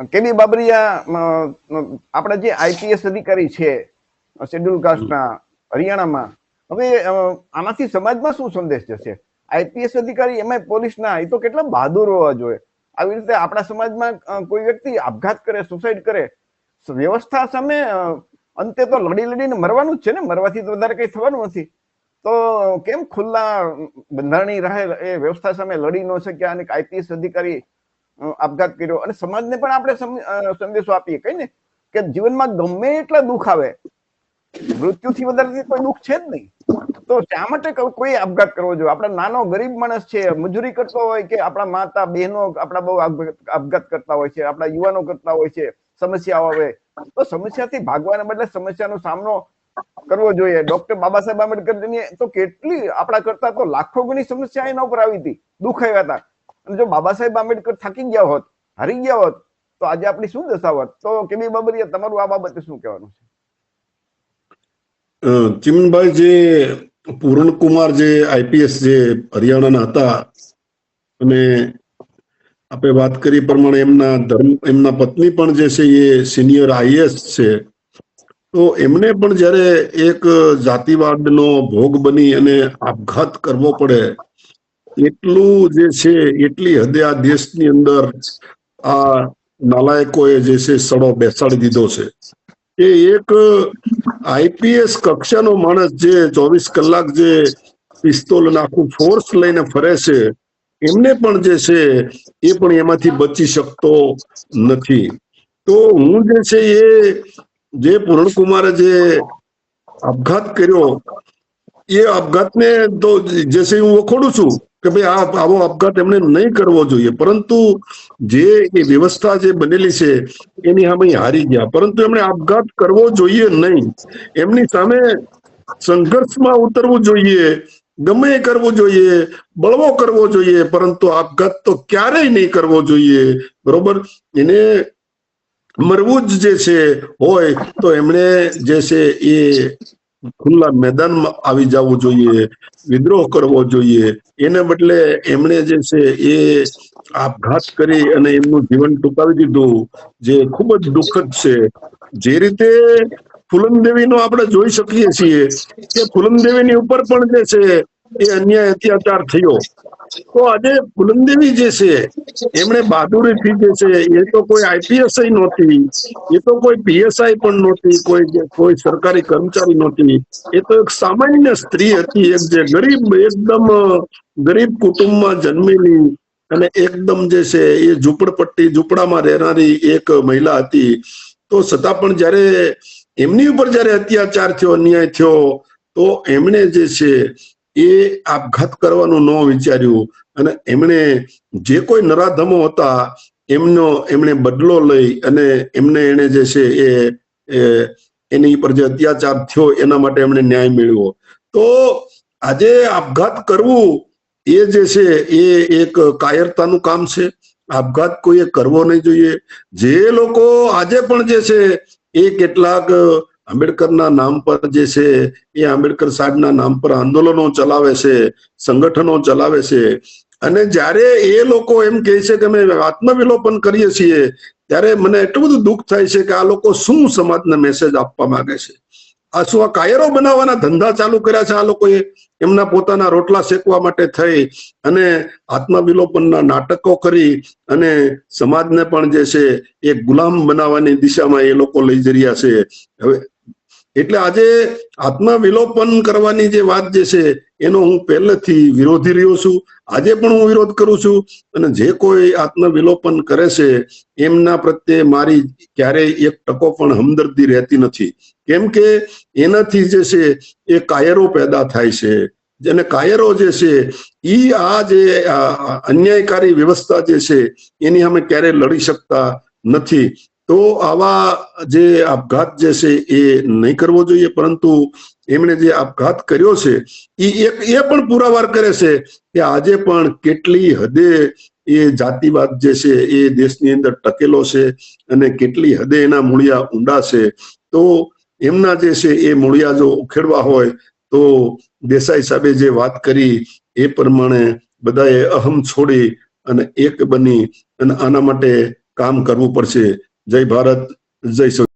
કેબી બાબરિયા આપણા જે આઈપીએસ અધિકારી છે, શેડ્યુલ કાસ્ટના હરિયાણામાં, હવે આનાથી સમાજમાં શું સંદેશ જશે? આઈપીએસ અધિકારી એમાં પોલીસના એ તો કેટલા બહાદુર હોવા જોઈએ. આવી રીતે આપણા સમાજમાં કોઈ વ્યક્તિ આપઘાત કરે સુસાઇડ કરે, વ્યવસ્થા સામે અંતે તો લડી લડીને મરવાનું જ છે ને, મરવાથી તો વધારે કઈ થવાનું નથી. તો કેમ ખુલ્લા બંધારણી રહે એ વ્યવસ્થા સામે લડી ન શક્યા અને આઈપીએસ અધિકારી આપઘાત કર્યો. અને સમાજને પણ આપણે સંદેશો આપીએ. કઈ ને? કે જીવનમાં ગમે એટલા દુઃખ આવે, મૃત્યુથી વધારે કોઈ દુઃખ છે જ નહીં. તો શા માટે કોઈ આપઘાત કરવો જોઈએ? આપણા નાનો ગરીબ માણસ છે, મજૂરી કરતો હોય કે આપણા માતા, બહેનો આપણા બહુ આપઘાત કરતા હોય છે, આપણા યુવાનો કરતા હોય છે, સમસ્યાઓ આવે. તો સમસ્યાથી ભાગવાને બદલે સમસ્યાનો સામનો કરવો જોઈએ. ડોક્ટર બાબા સાહેબ આંબેડકરની તો કેટલી આપણા કરતા તો લાખો ગણી સમસ્યા એના ઉપર આવી હતી. દુઃખ આવ્યા હતા. અને જો બાબા સાહેબ આંબેડકર થાકી ગયા હોત, હારી ગયા હોત, તો આજે આપણી શું દશા હોત? તો કેબી બાબરિયા, તમારું આ બાબતે શું કહેવાનું છે? ચિમનભાઈ જે પૂરણકુમાર જે આઈપીએસ જે હરિયાણાના હતા, અને આપણે વાત કરી પ્રમાણે એમના ધર્મ, એમના પત્ની પણ જે છે એ સિનિયર આઈએસ છે. તો એમને પણ જ્યારે એક જાતિવાદનો ભોગ બની અને આપઘાત કરવો પડે એટલું જે છે, એટલી હદે આ દેશની અંદર આ નાલાયકોએ જે છે, સડો બેસાડી દીધો છે. એ એક આઈપીએસ કક્ષાનો માણસ જે ચોવીસ કલાક જે પિસ્તોલ આખું ફોર્સ લઈને ફરે છે, એમને પણ જે છે, એ પણ એમાંથી બચી શકતો નથી. તો હું જે છે, એ જે પૂરણકુમારે જે આપઘાત કર્યો, એ આપઘાતને તો જે છે, હું વખોડું છું. કે ભાઈ આ આવો આપઘાત એમને નહીં કરવો જોઈએ. પરંતુ જે એ વ્યવસ્થા જે બનેલી છે, એની સામે હારી ગયા. પરંતુ એમણે આપઘાત કરવો જોઈએ નહીં. એમની સામે સંઘર્ષમાં ઉતરવું જોઈએ, ગમે એ કરવું જોઈએ, બળવો કરવો જોઈએ, પરંતુ આપઘાત તો ક્યારેય નહીં કરવો જોઈએ. બરોબર? એને મરવું જ જે છે હોય, તો એમણે જે છે એ ખુલ્લા મેદાનમાં આવી જવું જોઈએ, વિદ્રોહ કરવો જોઈએ. એને બદલે એમણે જે છે એ આપઘાત કરી અને એમનું જીવન ટૂંકાવી દીધું, જે ખૂબ જ દુઃખદ છે. જે રીતે ફુલનદેવીનો આપણે જોઈ શકીએ છીએ કે ફુલનદેવીની ઉપર પણ જે છે એ અન્યાય અત્યાચાર થયો. તો આજે કુલંદેવી જે છે, એમણે બહાદુરીથી જે છે, એ તો કોઈ આઈપીએસ નહોતી, એ તો કોઈ પીએસઆઈ પણ નહોતી, કોઈ કોઈ સરકારી કર્મચારી નહોતી. એ તો એક સામાન્ય સ્ત્રી હતી, એક જે ગરીબ, એકદમ ગરીબ કુટુંબમાં જન્મેલી અને એકદમ જે છે, એ ઝૂંપડપટ્ટી, ઝૂંપડામાં રહેનારી એક મહિલા હતી. તો છતાં પણ જ્યારે એમની ઉપર જ્યારે અત્યાચાર થયો, અન્યાય થયો, તો એમણે જે છે એ આપઘાત કરવાનું ન વિચાર્યું અને એમણે જે કોઈ નરાધમો હતા, એમનો એમણે બદલો લઈ અને એમને એને જે છે એ, એની પર જે અત્યાચાર થયો એના માટે એમણે ન્યાય મેળવ્યો. તો આજે આપઘાત કરવું એ જે છે એ એક કાયરતાનું કામ છે. આપઘાત કોઈએ કરવો નહીં જોઈએ. જે લોકો આજે પણ જે છે એ કેટલાક આંબેડકરના નામ પર જે છે, એ આંબેડકર સાહેબના નામ પર આંદોલનો ચલાવે છે, સંગઠનો ચલાવે છે. અને જ્યારે એ લોકો એમ કહે છે કે અમે આત્મવિલોપન કરીએ છીએ, ત્યારે મને એટલું બધું દુઃખ થાય છે કે આ લોકો શું સમાજને મેસેજ આપવા માંગે છે. આ શું આ કાયરો બનાવવાના ધંધા ચાલુ કર્યા છે? આ લોકોએ એમના પોતાના રોટલા શેકવા માટે થઈ અને આત્મવિલોપનના નાટકો કરી અને સમાજને પણ જે છે, એ ગુલામ બનાવવાની દિશામાં એ લોકો લઈ જઈ રહ્યા છે. હવે એટલે આજે આત્મવિલોપન કરવાની જે વાત જે છે, એનો હું પહેલેથી વિરોધી રહ્યો છું. આજે પણ હું વિરોધ કરું છું અને જે કોઈ આત્મવિલોપન કરે છે, એમના પ્રત્યે મારી ક્યારેય એક ટકો પણ હમદર્દી રહેતી નથી. કેમ કે એનાથી જે છે, એ કાયરો પેદા થાય છે. જેને કાયરો જે છે, ઈ આ જે અન્યાયકારી વ્યવસ્થા જે છે, એની અમે ક્યારેય લડી શકતા નથી. તો આવા જે આપઘાત જે છે એ નહીં કરવો જોઈએ, પરંતુ એમણે જે આપઘાત કર્યો છે, એ એ પણ પુરાવાર કરે છે કે આજે પણ કેટલી હદે એ જાતિવાદ જે છે એ દેશની અંદર ટકેલો છે અને કેટલી હદે એના મૂળિયા ઊંડા છે. તો એમના જે છે એ મૂળિયા જો ઉખેડવા હોય, તો દેસાઈ સાહેબે જે વાત કરી, એ પ્રમાણે બધાએ અહમ છોડી અને એક બની અને આના માટે કામ કરવું પડશે. જય ભારત જય